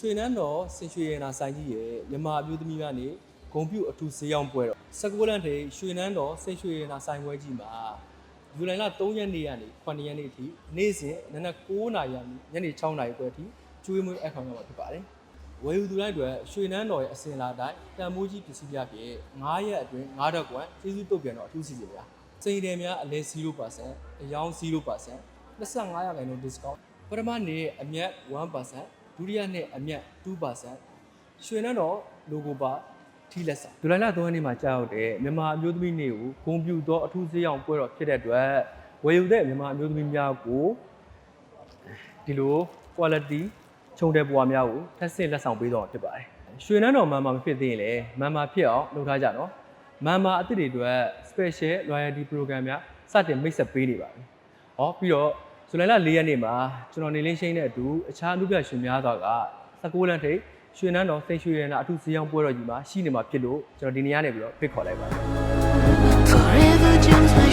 ရွှေနန်းတော်စင်ရွှေရနာဆိုင်ကြီးရဲ့မြန်မာအမျိုးသမီးများနေဂုံပြူအထူးဈေးရောက်ပွဲတော့16လမ်းထိပ်ရွှေနန်းတော်စင်ရွှေရနာဆိုင်ပွဲကြီးမှာဇူလိုင်လ3ရက်နေ့ကနေ9ရက်နေ့အထိနေ့စဉ်နနက်9နာရီကနေညနေ6နာရီခွဲအထိကျွေးမွေးအခမ်းအနားမှာဖြစ်ပါတယ်ဝယ်ယူသူတိုင်းအတွက်ရွှေနန်းတော်ရဲ့အစဉ်လာတိုင်းတန်မိုးကြီးပစ္စည်းပြဖြင့်9ရက်အတွင်း9တော့ကွန်ကျေးဇူးတုတ်ပြန်တော့အထူးစီစဉ်ဗျာစိန်တယ်များအလဲ0%အယောင်း0% 25ရာခိုင်နှုန်း discount ပထမနေ့အမြတ်1% ဒုတိယနေ့အမြတ်2%ရွှေနန်းတော် logo ပါထိလက်ဆောင်ဒူလိုင်လ3ရက်နေ့မှာကြာရောက်တဲ့မြန်မာအမျိုးသမီးနေ့ကိုဂုဏ်ပြုသောအထူးဈေးအောင်ပွဲတော်ဖြစ်တဲ့အတွက်ဝယ်ယူတဲ့မြန်မာအမျိုးသမီးများကိုဒီလို quality ခြုံတဲ့ပွားများကိုထပ်ဆင့်လက်ဆောင်ပေးတော့ဖြစ်ပါတယ်ရွှေနန်းတော်မန်မာမဖြစ်သေးရင်လည်းမန်မာဖြစ်အောင်လုပ်ထားကြနော်မန်မာအသစ်တွေအတွက် special loyalty program များစတင်မိတ်ဆက်ပေးနေပါပြီ။ဟောပြီးတော့ ဇူလိုင်လ၄ရက်နေ့မှာကျွန်တော်နေလင်းရှိန်းနဲ့အတူအခြားအမှုပြရှင်များစွာက16လမ်းထိပ်ရွှေနန်းတော်စိန်ရွှေရနာအထူးဇီယောင်းပွဲတော်ကြီးမှာရှိနေမှာဖြစ်လို့ကျွန်တော်ဒီနေရာနေပြီးတော့ဖိတ်ခေါ်လိုက်ပါတယ်